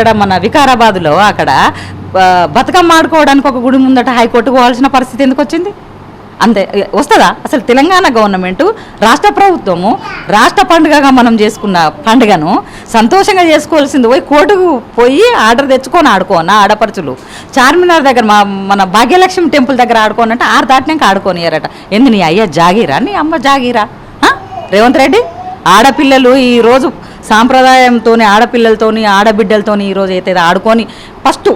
ఇక్కడ మన వికారాబాద్లో అక్కడ బతుకమ్మ ఆడుకోవడానికి ఒక గుడి ముందట హైకోర్టుకు పోవాల్సిన పరిస్థితి ఎందుకు వచ్చింది? అంతే వస్తుందా? అసలు తెలంగాణ గవర్నమెంట్ రాష్ట్ర ప్రభుత్వము రాష్ట్ర పండుగగా మనం చేసుకున్న పండుగను సంతోషంగా చేసుకోవాల్సింది పోయి కోర్టుకు పోయి ఆర్డర్ తెచ్చుకొని ఆడుకోను ఆడపడుచులు. చార్మినార్ దగ్గర మా మన భాగ్యలక్ష్మి టెంపుల్ దగ్గర ఆడుకోనంటే ఆరు దాటినాక ఆడుకోనియారట ఎందు నీ అయ్యా జాగీరా? నీ అమ్మ జాగీరా? రేవంత్ రెడ్డి? ఆడపిల్లలు ఈరోజు సాంప్రదాయంతోని ఆడపిల్లలతోని ఆడబిడ్డలతోని ఈరోజు అయితే ఆడుకొని ఫస్ట్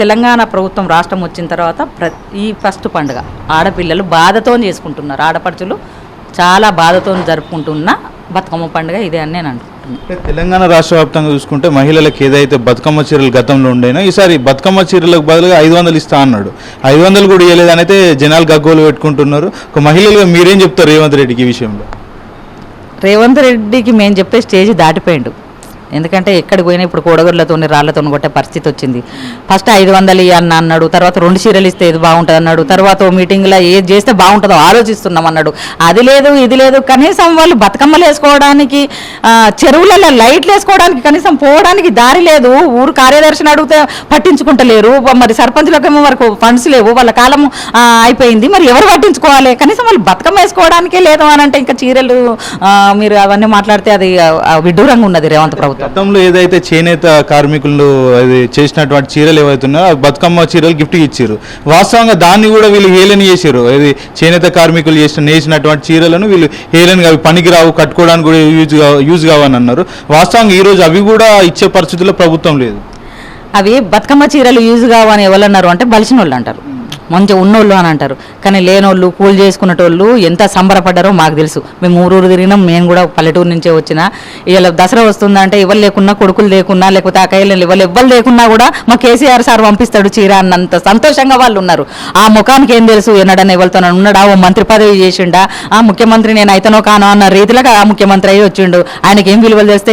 తెలంగాణ ప్రభుత్వం రాష్ట్రం వచ్చిన తర్వాత ప్ర ఈ ఫస్ట్ పండుగ. ఆడపిల్లలు బాధతో చేసుకుంటున్నారు. ఆడపడుచులు చాలా బాధతో జరుపుకుంటున్న బతుకమ్మ పండుగ ఇదే అని నేను అనుకుంటున్నాను తెలంగాణ రాష్ట్ర వ్యాప్తంగా చూసుకుంటే మహిళలకు ఏదైతే బతుకమ్మ చీరలు గతంలో ఉండేనో ఈసారి బతుకమ్మ చీరలకు బదులుగా ఐదు వందలు ఇస్తా అన్నాడు. ఐదు వందలు కూడా ఇవ్వలేదని అయితే జనాలు గగ్గోలు పెట్టుకుంటున్నారు. ఒక మహిళలుగా మీరేం చెప్తారు రేవంత్ రెడ్డికి ఈ విషయంలో? రేవంత్ రెడ్డికి మేము చెప్పే స్టేజ్ దాటిపోయిండు. ఎందుకంటే ఎక్కడికి పోయినా ఇప్పుడు కోడగుర్లతో రాళ్ళతో కొట్టే పరిస్థితి వచ్చింది. ఫస్ట్ ఐదు వందలు ఇయ్యి అన్న అన్నాడు తర్వాత రెండు చీరలు ఇస్తే ఇది బాగుంటుంది అన్నాడు తర్వాత మీటింగ్లో ఏది చేస్తే బాగుంటుందో ఆలోచిస్తున్నాం అన్నాడు. అది లేదు ఇది లేదు కనీసం వాళ్ళు బతుకమ్మలు వేసుకోవడానికి చెరువులలో లైట్లు వేసుకోవడానికి కనీసం పోవడానికి దారి లేదు. ఊరు కార్యదర్శిని అడిగితే పట్టించుకుంటలేరు. మరి సర్పంచ్లకు ఏమో వరకు ఫండ్స్ లేవు. వాళ్ళ కాలం అయిపోయింది. మరి ఎవరు పట్టించుకోవాలి? కనీసం వాళ్ళు బతుకమ్మ వేసుకోవడానికే లేదు అని అంటే ఇంకా చీరలు మీరు అవన్నీ మాట్లాడితే అది విడ్డూరంగా ఉన్నది రేవంత్ ప్రభుత్వం. గతంలో ఏదైతే చేనేత కార్మికులు అది చేసినటువంటి చీరలు ఏవైతే ఉన్నాయో బతుకమ్మ చీరలు గిఫ్ట్ ఇచ్చారు. వాస్తవంగా దాన్ని కూడా వీళ్ళు హేళన చేశారు. అది చేనేత కార్మికులు చేసిన నేసినటువంటి చీరలను వీళ్ళు హేళనగా అవి పనికిరావు కట్టుకోవడానికి కూడా యూజ్ యూజ్ కావని అన్నారు. వాస్తవంగా ఈ రోజు అవి కూడా ఇచ్చే పరిస్థితుల్లో ప్రభుత్వం లేదు. అవి బతుకమ్మ చీరలు యూజ్ కావని ఎవరన్నారు అంటే బలిసిన వాళ్ళు అంటారు. మంచిగా ఉన్నోళ్ళు అని అంటారు. కానీ లేనోళ్ళు పూలు చేసుకునేటోళ్ళు ఎంత సంబరపడ్డారో మాకు తెలుసు. మేము ఊరూరు తిరిగినాం మేము కూడా పల్లెటూరు నుంచే వచ్చిన. ఇలా దసరా వస్తుందంటే ఎవరు లేకున్నా కొడుకులు లేకున్నా లేకపోతే అక్కయ్యలు ఎవరు ఎవ్వరు లేకున్నా కూడా మా కేసీఆర్ సార్ పంపిస్తాడు చీర అన్నంత సంతోషంగా వాళ్ళు ఉన్నారు. ఆ ముఖానికి ఏం తెలుసు? ఎన్నడన్నా ఎవరితో ఉన్నాడా? ఓ మంత్రి పదవి చేసిండా? ఆ ముఖ్యమంత్రి నేను అయితనో కానో అన్న రీతిలో ఆ ముఖ్యమంత్రి అయ్యి వచ్చిండు. ఆయనకి ఏం విలువలు తెలిస్తే